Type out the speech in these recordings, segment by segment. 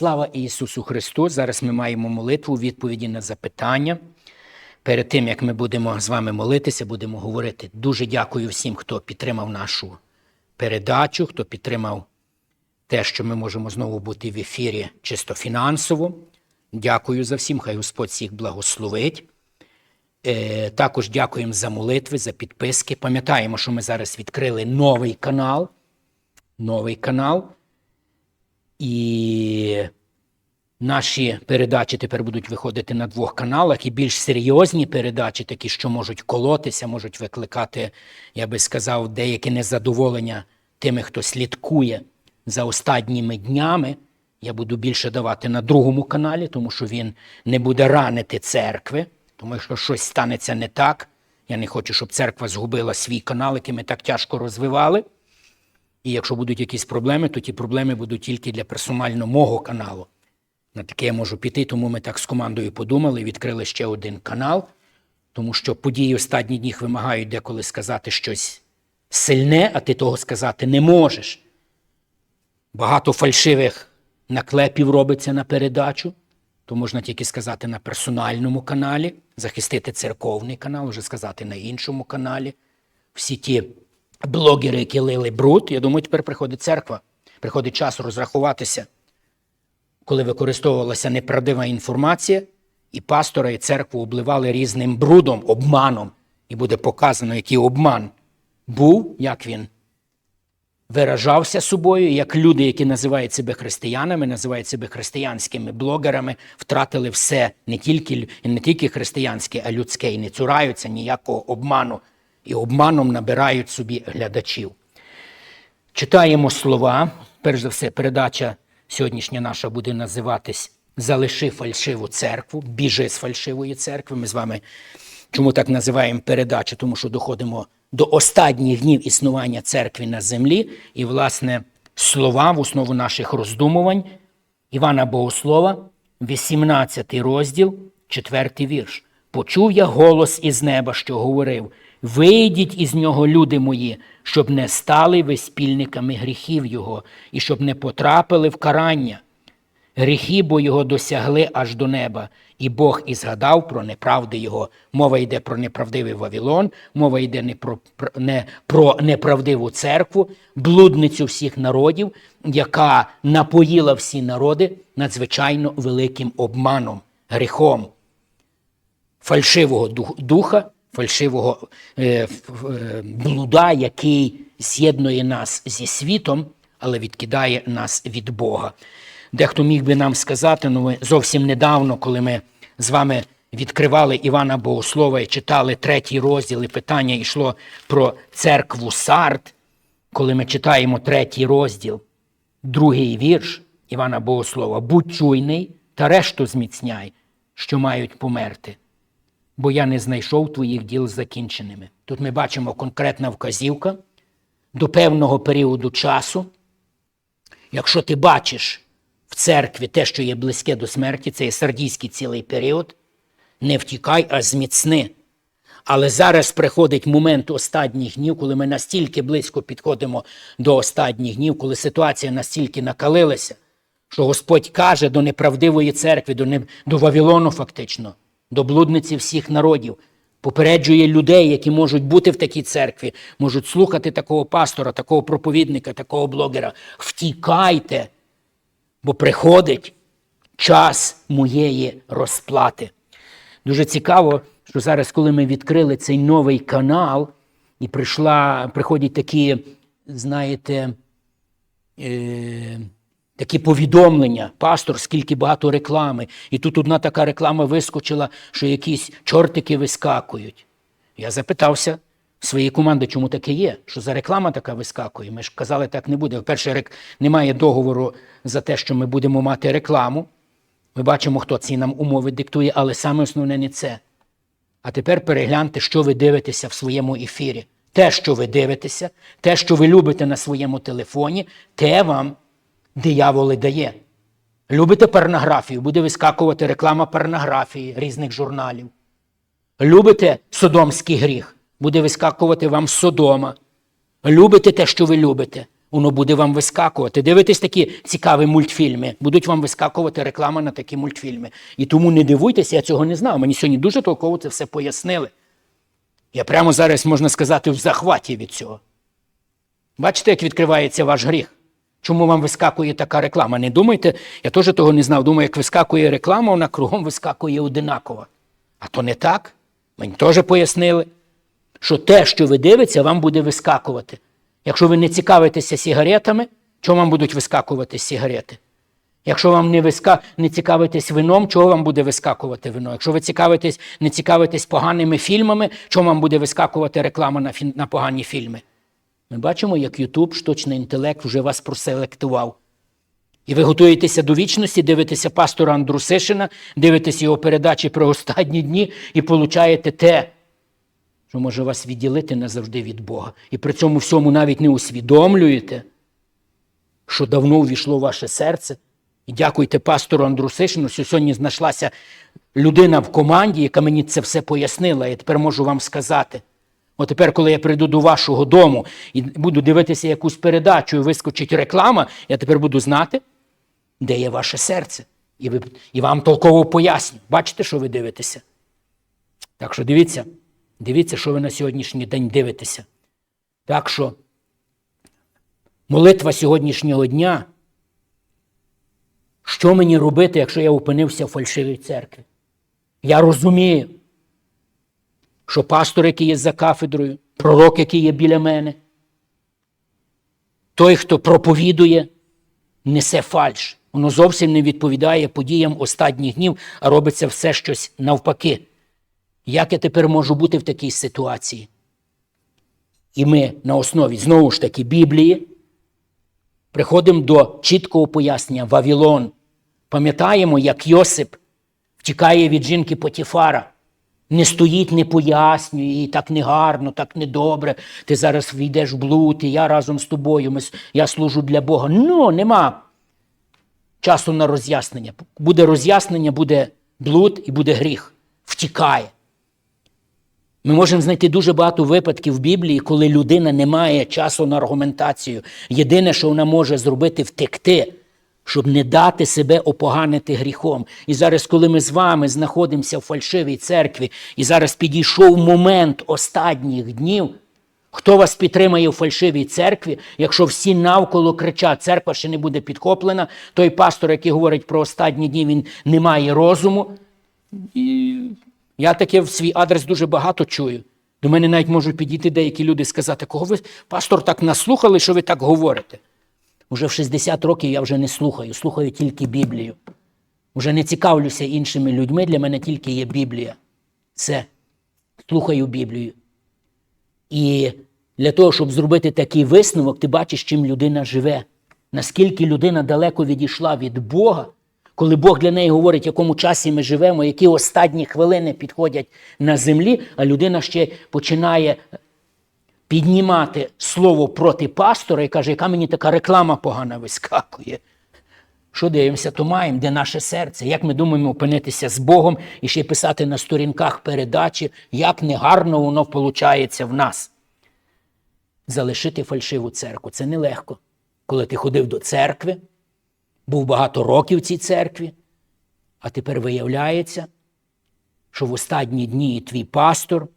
Слава Ісусу Христу! Зараз ми маємо молитву, відповіді на запитання. Перед тим, як ми будемо з вами молитися, будемо говорити. Дуже дякую всім, хто підтримав нашу передачу, хто підтримав те, що ми можемо знову бути в ефірі чисто фінансово. Дякую за всім, хай Господь всіх благословить. Е, також дякуємо за молитви, за підписки. Пам'ятаємо, що ми зараз відкрили новий канал. Новий канал. І наші передачі тепер будуть виходити на двох каналах, і більш серйозні передачі, такі, що можуть колотися, можуть викликати, я би сказав, деяке незадоволення тими, хто слідкує за останніми днями. Я буду більше давати на другому каналі, тому що він не буде ранити церкви, тому що щось станеться не так. Я не хочу, щоб церква згубила свій канал, який ми так тяжко розвивали. І якщо будуть якісь проблеми, то ті проблеми будуть тільки для персонально мого каналу. На таке я можу піти, тому ми так з командою подумали, відкрили ще один канал, тому що події останні днів вимагають деколи сказати щось сильне, а ти того сказати не можеш. Багато фальшивих наклепів робиться на передачу, то можна тільки сказати на персональному каналі, захистити церковний канал, вже сказати на іншому каналі. Всі ті блогери, які лили бруд, я думаю, тепер приходить церква, приходить час розрахуватися, коли використовувалася неправдива інформація, і пастора і церкву обливали різним брудом, обманом, і буде показано, який обман був, як він виражався собою, як люди, які називають себе християнами, називають себе християнськими блогерами, втратили все не тільки, не тільки християнське, а людське, і не цураються ніякого обману, і обманом набирають собі глядачів. Читаємо слова. Перш за все, передача сьогоднішня наша буде називатись Залиши фальшиву церкву, біжи з фальшивої церкви. Ми з вами чому так називаємо передачу? Тому що доходимо до останніх днів існування церкви на землі, і, власне, слова в основу наших роздумувань Івана Богослова, 18 розділ, 4 вірш. Почув я голос із неба, що говорив: Вийдіть із нього, люди мої, щоб не стали ви спільниками гріхів Його, і щоб не потрапили в карання. Гріхи бо його досягли аж до неба, і Бог і згадав про неправди його. Мова йде про неправдивий Вавилон, мова йде не про, не про неправдиву церкву, блудницю всіх народів, яка напоїла всі народи надзвичайно великим обманом, гріхом фальшивого духа, фальшивого е, е, блуда, який з'єднує нас зі світом, але відкидає нас від Бога. Дехто міг би нам сказати, ну ми зовсім недавно, коли ми з вами відкривали Івана Богослова і читали третій розділ, і питання йшло про церкву Сард, коли ми читаємо третій розділ, другий вірш Івана Богослова, будь чуйний та решту зміцняй, що мають померти бо я не знайшов твоїх діл закінченими. Тут ми бачимо конкретна вказівка до певного періоду часу. Якщо ти бачиш в церкві те, що є близьке до смерті, це є сардійський цілий період, не втікай, а зміцни. Але зараз приходить момент останніх днів, коли ми настільки близько підходимо до останніх днів, коли ситуація настільки накалилася, що Господь каже до неправдивої церкви, до, не, до Вавилону фактично, до блудниці всіх народів, попереджує людей, які можуть бути в такій церкві, можуть слухати такого пастора, такого проповідника, такого блогера. Втікайте, бо приходить час моєї розплати. Дуже цікаво, що зараз, коли ми відкрили цей новий канал, і прийшла, приходять такі, знаєте, е, такі повідомлення, пастор, скільки багато реклами. І тут одна така реклама вискочила, що якісь чортики вискакують. Я запитався своєї команди, чому таке є, що за реклама така вискакує. Ми ж казали, так не буде. По-перше, немає договору за те, що ми будемо мати рекламу. Ми бачимо, хто ці нам умови диктує, але саме основне не це. А тепер перегляньте, що ви дивитеся в своєму ефірі. Те, що ви дивитеся, те, що ви любите на своєму телефоні, те вам диявол і дає. Любите порнографію, буде вискакувати реклама порнографії різних журналів. Любите содомський гріх, буде вискакувати вам Содома. Любите те, що ви любите, Воно буде вам вискакувати. Дивитесь такі цікаві мультфільми, будуть вам вискакувати реклама на такі мультфільми. І тому не дивуйтеся, я цього не знав. Мені сьогодні дуже толково це все пояснили. Я прямо зараз, можна сказати, в захваті від цього. Бачите, як відкривається ваш гріх? Чому вам вискакує така реклама? Не думайте, я теж того не знав. Думаю, як вискакує реклама, вона кругом вискакує одинаково. А то не так. Мені теж пояснили, що те, що ви дивитеся, вам буде вискакувати. Якщо ви не цікавитеся сигаретами, чого вам будуть вискакувати сигарети? Якщо вам не, виска... не цікавитесь вином, чого вам буде вискакувати вино? Якщо ви цікавитесь, не цікавитесь поганими фільмами, чого вам буде вискакувати реклама на, фі... на погані фільми? Ми бачимо, як Ютуб, штучний інтелект вже вас проселектував. І ви готуєтеся до вічності, дивитеся пастора Андрусишина, дивитеся його передачі про останні дні і получаєте те, що може вас відділити назавжди від Бога. І при цьому всьому навіть не усвідомлюєте, що давно увійшло в ваше серце. І дякуйте пастору Андрусишину, що сьогодні знайшлася людина в команді, яка мені це все пояснила. Я тепер можу вам сказати. От тепер, коли я прийду до вашого дому і буду дивитися якусь передачу, і вискочить реклама, я тепер буду знати, де є ваше серце. І, ви, і вам толково поясню. Бачите, що ви дивитеся? Так що дивіться, дивіться, що ви на сьогоднішній день дивитеся. Так що молитва сьогоднішнього дня. Що мені робити, якщо я опинився в фальшивій церкві? Я розумію, що пастор, який є за кафедрою, пророк, який є біля мене, той, хто проповідує, несе фальш. Воно зовсім не відповідає подіям останніх днів, а робиться все щось навпаки. Як я тепер можу бути в такій ситуації? І ми на основі знову ж таки Біблії приходимо до чіткого пояснення Вавилон. Пам'ятаємо, як Йосип втікає від жінки Потіфара, не стоїть, не пояснює їй так негарно, так недобре. Ти зараз війдеш в блуд, і я разом з тобою, ми, я служу для Бога. Ну, нема часу на роз'яснення. Буде роз'яснення, буде блуд і буде гріх. Втікає. Ми можемо знайти дуже багато випадків в Біблії, коли людина не має часу на аргументацію. Єдине, що вона може зробити, втекти, щоб не дати себе опоганити гріхом. І зараз, коли ми з вами знаходимося в фальшивій церкві, і зараз підійшов момент останніх днів, хто вас підтримає в фальшивій церкві, якщо всі навколо кричать, церква ще не буде підхоплена, той пастор, який говорить про останні дні, він не має розуму. І я таке в свій адрес дуже багато чую. До мене навіть можуть підійти деякі люди і сказати, кого ви, пастор, так наслухали, що ви так говорите. Уже в 60 років я вже не слухаю, слухаю тільки Біблію. Уже не цікавлюся іншими людьми, для мене тільки є Біблія. Все. Слухаю Біблію. І для того, щоб зробити такий висновок, ти бачиш, чим людина живе. Наскільки людина далеко відійшла від Бога, коли Бог для неї говорить, в якому часі ми живемо, які останні хвилини підходять на землі, а людина ще починає піднімати слово проти пастора і каже, яка мені така реклама погана вискакує. Що дивимося, то маємо, де наше серце, як ми думаємо опинитися з Богом і ще писати на сторінках передачі, як негарно воно виходить в нас. Залишити фальшиву церкву це нелегко. Коли ти ходив до церкви, був багато років в цій церкві, а тепер виявляється, що в останні дні і твій пастор,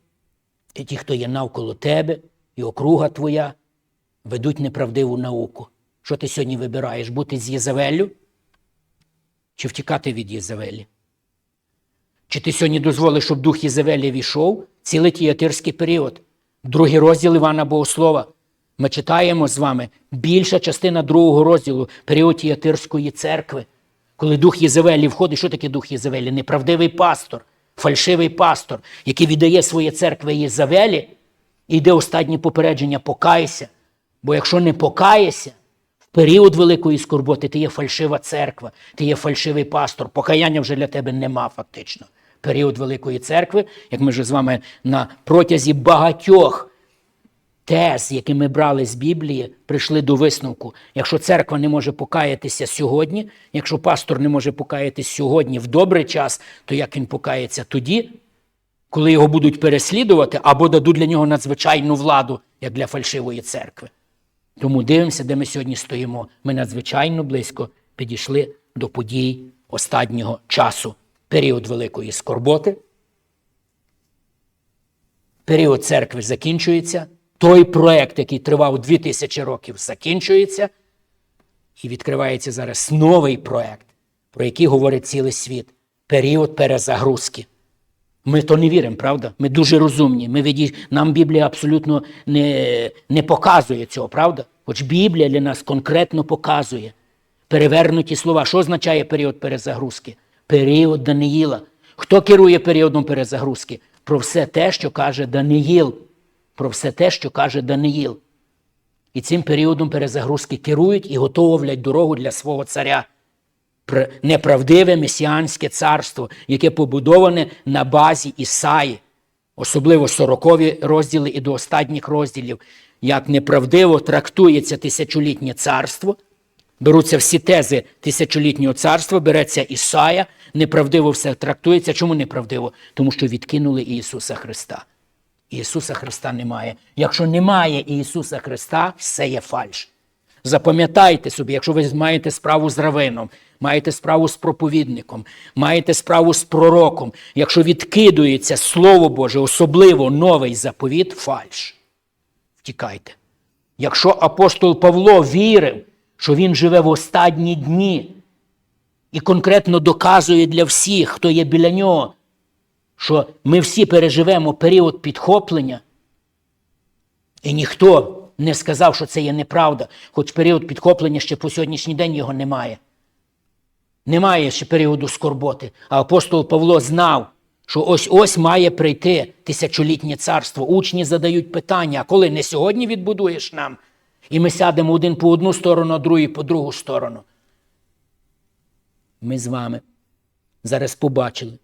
і ті, хто є навколо тебе, і округа твоя, ведуть неправдиву науку. Що ти сьогодні вибираєш? Бути з Єзавеллю чи втікати від Єзавелі? Чи ти сьогодні дозволиш, щоб дух Єзавелі війшов цілий тіатирський період? Другий розділ Івана Богослова. Ми читаємо з вами більша частина другого розділу період Тіатирської церкви. Коли дух Єзавелі входить, що таке дух Єзавелі? Неправдивий пастор, фальшивий пастор, який віддає своє церкви Єзавелі, і йде останнє попередження покайся. Бо якщо не покаєшся, в період великої скорботи ти є фальшива церква, ти є фальшивий пастор. Покаяння вже для тебе нема фактично. Період Великої церкви, як ми вже з вами на протязі багатьох тез, які ми брали з Біблії, прийшли до висновку. Якщо церква не може покаятися сьогодні, якщо пастор не може покаятися сьогодні в добрий час, то як він покається тоді, коли його будуть переслідувати або дадуть для нього надзвичайну владу, як для фальшивої церкви? Тому дивимося, де ми сьогодні стоїмо. Ми надзвичайно близько підійшли до подій останнього часу. Період великої скорботи. Період церкви закінчується. Той проект, який тривав 2000 років, закінчується. І відкривається зараз новий проект, про який говорить цілий світ. Період перезагрузки. Ми то не віримо, правда? Ми дуже розумні. Ми віді... Нам Біблія абсолютно не, не показує цього, правда? Хоч Біблія для нас конкретно показує перевернуті слова. Що означає період перезагрузки? Період Даниїла. Хто керує періодом перезагрузки? Про все те, що каже Даниїл. Про все те, що каже Даниїл. І цим періодом перезагрузки керують і готовлять дорогу для свого царя. Пр- Неправдиве месіанське царство, яке побудоване на базі Ісаї, особливо 40 розділи і до останніх розділів, як неправдиво трактується тисячолітнє царство. Беруться всі тези тисячолітнього царства, береться Ісая, неправдиво все трактується. Чому неправдиво? Тому що відкинули Ісуса Христа. Ісуса Христа немає. Якщо немає Ісуса Христа, все є фальш. Запам'ятайте собі, якщо ви маєте справу з равином, маєте справу з проповідником, маєте справу з пророком, якщо відкидується Слово Боже, особливо новий заповіт, фальш. Втікайте. Якщо апостол Павло вірив, що він живе в останні дні і конкретно доказує для всіх, хто є біля нього, що ми всі переживемо період підхоплення, і ніхто не сказав, що це є неправда, хоч період підхоплення ще по сьогоднішній день його немає. Немає ще періоду скорботи. А апостол Павло знав, що ось ось має прийти тисячолітнє царство. Учні задають питання, а коли не сьогодні відбудуєш нам? І ми сядемо один по одну сторону, а другий по другу сторону. Ми з вами зараз побачили,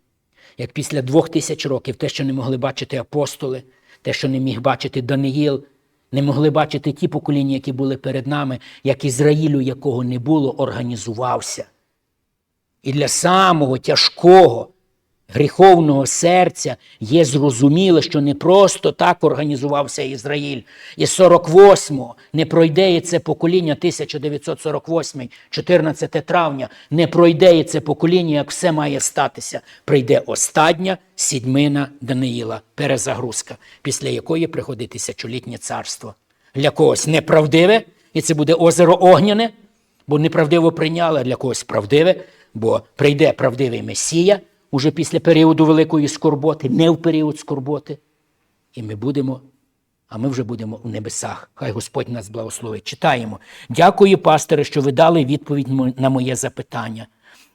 як після двох тисяч років те, що не могли бачити апостоли, те, що не міг бачити Даниїл, не могли бачити ті покоління, які були перед нами, як Ізраїлю, якого не було, організувався. І для самого тяжкого гріховного серця є зрозуміле, що не просто так організувався Ізраїль. І 48-го не пройде і це покоління 1948, 14 травня, не пройде і це покоління, як все має статися. Прийде остання сідьмина Даниїла, перезагрузка, після якої приходить тисячолітнє царство. Для когось неправдиве, і це буде озеро Огняне, бо неправдиво прийняли, для когось правдиве, бо прийде правдивий Месія уже після періоду великої скорботи, не в період скорботи. І ми будемо, а ми вже будемо у небесах. Хай Господь нас благословить. Читаємо. Дякую, пасторе, що ви дали відповідь на моє запитання.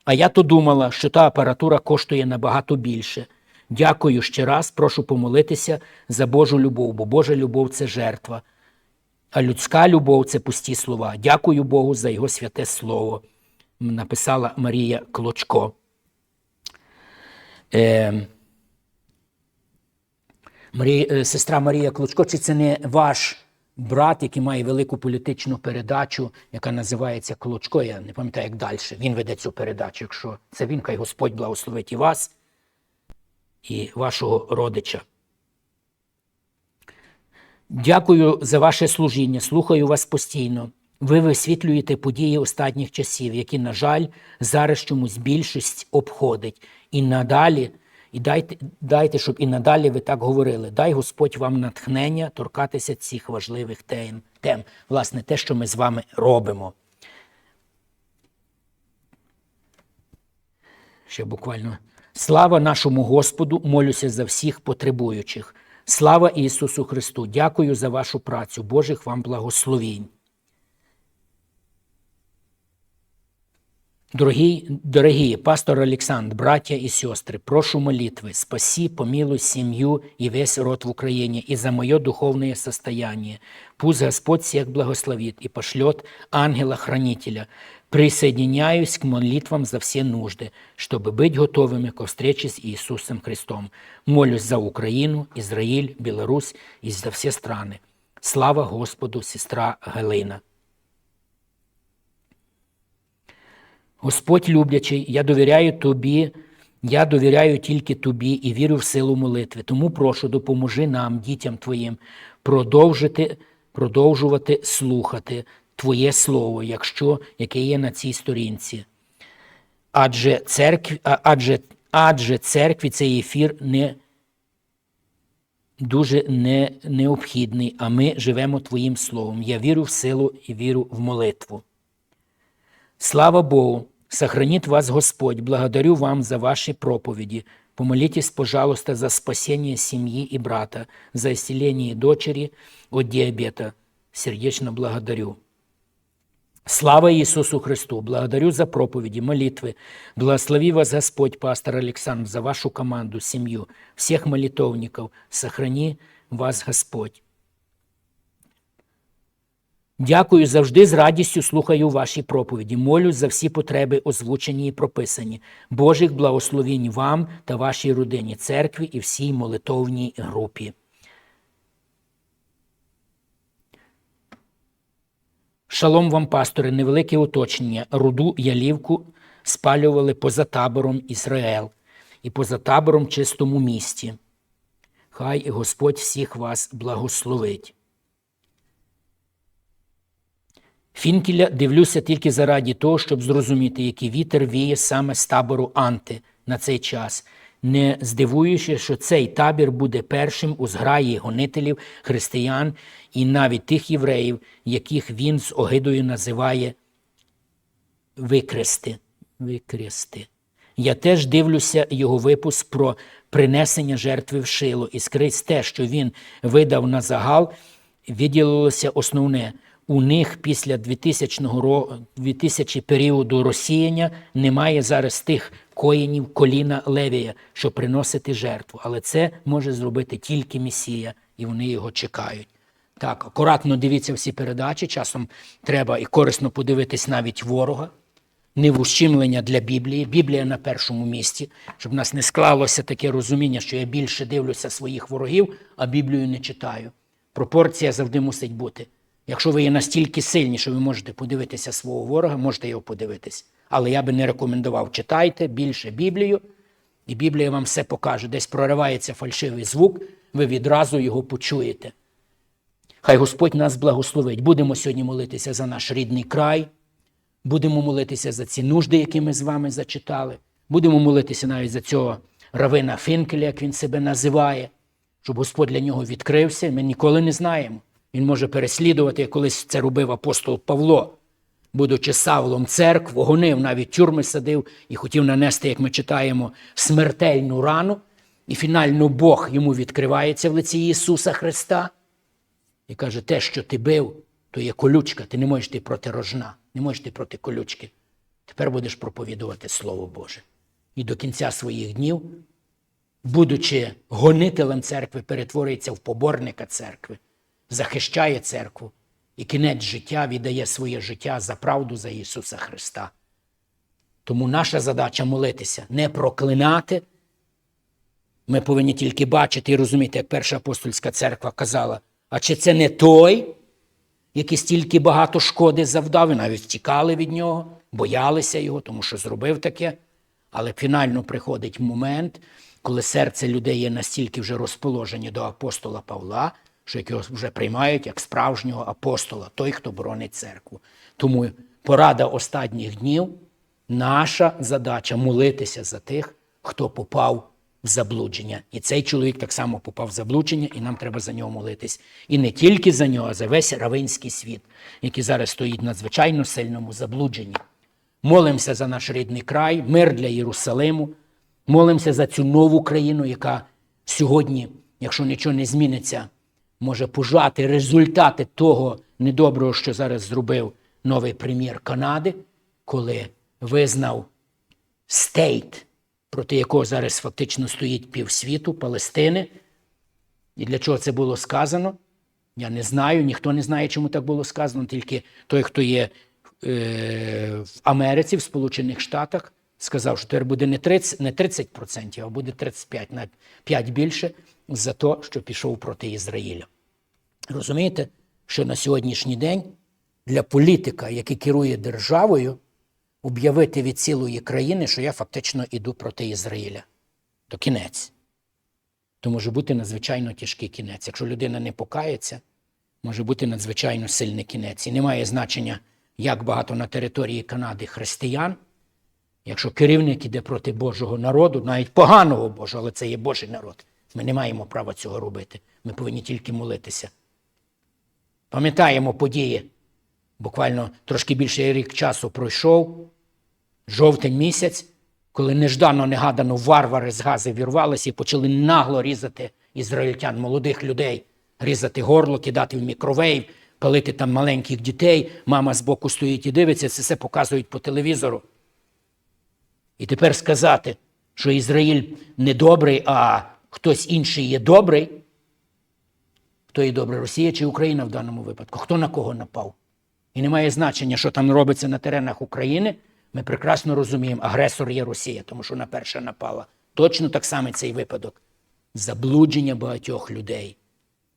А я то думала, що та апаратура коштує набагато більше. Дякую ще раз, прошу помолитися за Божу любов, бо Божа любов це жертва. А людська любов це пусті слова. Дякую Богу за його святе слово. Написала Марія Клочко. Е, Марія, е, сестра Марія Клочко, чи це не ваш брат, який має велику політичну передачу, яка називається Клочко? Я не пам'ятаю, як далі. Він веде цю передачу. Якщо це він, хай Господь благословить і вас, і вашого родича. Дякую за ваше служіння. Слухаю вас постійно. Ви висвітлюєте події останніх часів, які, на жаль, зараз чомусь більшість обходить. І надалі, і дайте, дайте, щоб і надалі ви так говорили. Дай Господь вам натхнення торкатися цих важливих тем. тем. Власне, те, що ми з вами робимо. Ще буквально. Слава нашому Господу, молюся за всіх потребуючих. Слава Ісусу Христу! Дякую за вашу працю. Божих вам благословінь. Дорогі, дорогі пастор Олександр, браття і сестры, прошу молитвы, спаси, помилуй семью и весь род в Украине и за мое духовное состояние. Пусть Господь всех благословит и пошлет ангела-хранителя. Присоединяюсь к молитвам за все нужды, чтобы быть готовыми к встрече с Иисусом Христом. Молюсь за Украину, Израиль, Беларусь и за все страны. Слава Господу, сестра Галина. Господь люблячий, я довіряю тобі, я довіряю тільки тобі і вірю в силу молитви. Тому прошу, допоможи нам, дітям твоїм, продовжити продовжувати слухати Твоє Слово, якщо яке є на цій сторінці. Адже церкві, адже, адже церкві цей ефір не дуже не, необхідний, а ми живемо Твоїм Словом. Я вірю в силу і вірю в молитву. Слава Богу! Сохранит вас Господь. Благодарю вам за ваши проповеди. Помолитесь, пожалуйста, за спасение семьи и брата, за исцеление дочери от диабета. Сердечно благодарю. Слава Иисусу Христу! Благодарю за проповеди, молитвы. Благослови вас Господь, пастор Александр, за вашу команду, семью, всех молитовников. Сохрани вас Господь. Дякую завжди з радістю слухаю ваші проповіді. Молюсь за всі потреби, озвучені і прописані. Божих благословінь вам та вашій родині, церкві і всій молитовній групі. Шалом вам, пастори, невелике уточнення. Руду ялівку спалювали поза табором Ізраїл і поза табором чистому місті. Хай Господь всіх вас благословить. Фінкеля дивлюся тільки заради того, щоб зрозуміти, який вітер віє саме з табору Анти на цей час, не здивуючи, що цей табір буде першим у зграї гонителів, християн і навіть тих євреїв, яких він з огидою називає викрести. викрести. Я теж дивлюся його випуск про принесення жертви в шило, і скрізь те, що він видав на загал, виділилося основне. У них після 2000 2000 періоду розсіяння немає зараз тих коїнів коліна Левія, щоб приносити жертву. Але це може зробити тільки Месія, і вони його чекають. Так, акуратно дивіться всі передачі. Часом треба і корисно подивитись навіть ворога не в ущемлення для Біблії. Біблія на першому місці, щоб в нас не склалося таке розуміння, що я більше дивлюся своїх ворогів, а Біблію не читаю. Пропорція завжди мусить бути. Якщо ви є настільки сильні, що ви можете подивитися свого ворога, можете його подивитись. Але я би не рекомендував. Читайте більше Біблію, і Біблія вам все покаже. Десь проривається фальшивий звук, ви відразу його почуєте. Хай Господь нас благословить. Будемо сьогодні молитися за наш рідний край. Будемо молитися за ці нужди, які ми з вами зачитали. Будемо молитися навіть за цього равина Фінкеля, як він себе називає, щоб Господь для нього відкрився. Ми ніколи не знаємо. Він може переслідувати, як колись це робив апостол Павло, будучи Савлом церкв, гонив, навіть тюрми садив і хотів нанести, як ми читаємо, смертельну рану. І фінально Бог йому відкривається в лиці Ісуса Христа і каже: те, що ти бив, то є колючка, ти не можеш ти проти рожна, не можеш ти проти колючки. Тепер будеш проповідувати Слово Боже. І до кінця своїх днів, будучи гонителем церкви, перетворюється в поборника церкви, захищає церкву і кінець життя віддає своє життя за правду за Ісуса Христа. Тому наша задача молитися, не проклинати. Ми повинні тільки бачити і розуміти, як перша апостольська церква казала, а чи це не той, який стільки багато шкоди завдав, і навіть втікали від нього, боялися його, тому що зробив таке. Але фінально приходить момент, коли серце людей є настільки вже розположені до апостола Павла, що його вже приймають як справжнього апостола, той, хто боронить церкву. Тому порада останніх днів, наша задача молитися за тих, хто попав в заблудження. І цей чоловік так само попав в заблудження, і нам треба за нього молитись. І не тільки за нього, а за весь равинський світ, який зараз стоїть в надзвичайно сильному заблудженні. Молимося за наш рідний край, мир для Єрусалиму. Молимося за цю нову країну, яка сьогодні, якщо нічого не зміниться, може пожати результати того недоброго, що зараз зробив новий прем'єр Канади, коли визнав стейт, проти якого зараз фактично стоїть півсвіту, Палестини. І для чого це було сказано? Я не знаю, ніхто не знає, чому так було сказано, тільки той, хто є е, в Америці, в Сполучених Штатах, сказав, що тепер буде не 30%, не 30%, а буде 35%, на 5 більше за те, що пішов проти Ізраїля. Розумієте, що на сьогоднішній день для політика, який керує державою, об'явити від цілої країни, що я фактично іду проти Ізраїля. То кінець. То може бути надзвичайно тяжкий кінець. Якщо людина не покається, може бути надзвичайно сильний кінець. І немає значення, як багато на території Канади християн. Якщо керівник іде проти Божого народу, навіть поганого Божого, але це є Божий народ. Ми не маємо права цього робити. Ми повинні тільки молитися. Пам'ятаємо події. Буквально трошки більше рік часу пройшов, жовтень місяць, коли неждано негадано варвари з гази вірвалися і почали нагло різати ізраїльтян, молодих людей, різати горло, кидати в мікровейв, палити там маленьких дітей. Мама збоку стоїть і дивиться, це все показують по телевізору. І тепер сказати, що Ізраїль не добрий, а хтось інший є добрий. Хто є добрий, Росія чи Україна в даному випадку? Хто на кого напав? І немає значення, що там робиться на теренах України. Ми прекрасно розуміємо, агресор є Росія, тому що вона перша напала. Точно так само цей випадок. Заблудження багатьох людей.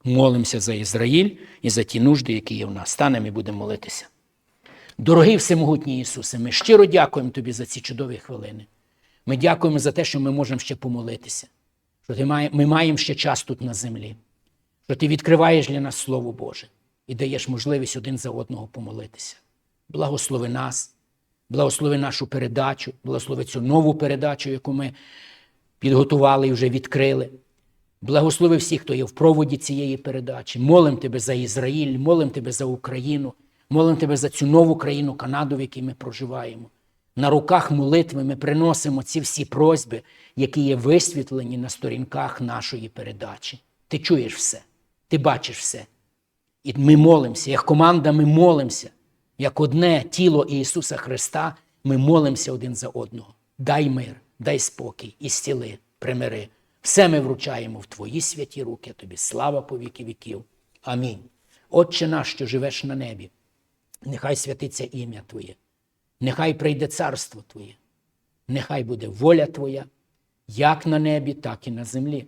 Молимося за Ізраїль і за ті нужди, які є в нас. Станемо і будемо молитися. Дорогий всемогутній Ісусе, ми щиро дякуємо Тобі за ці чудові хвилини. Ми дякуємо за те, що ми можемо ще помолитися, що має- ми маємо ще час тут на землі, що ти відкриваєш для нас Слово Боже і даєш можливість один за одного помолитися. Благослови нас, благослови нашу передачу, благослови цю нову передачу, яку ми підготували і вже відкрили. Благослови всіх, хто є в проводі цієї передачі. Молим тебе за Ізраїль, молим тебе за Україну, молим тебе за цю нову країну Канаду, в якій ми проживаємо. На руках молитви ми приносимо ці всі просьби, які є висвітлені на сторінках нашої передачі. Ти чуєш все, ти бачиш все. І ми молимося, як команда, ми молимося, як одне тіло Ісуса Христа, ми молимося один за одного. Дай мир, дай спокій, і зціли, примири. Все ми вручаємо в Твої святі руки, тобі слава по віки віків. Амінь. Отче наш, що живеш на небі, нехай святиться ім'я Твоє, нехай прийде царство Твоє, нехай буде воля Твоя, як на небі, так і на землі.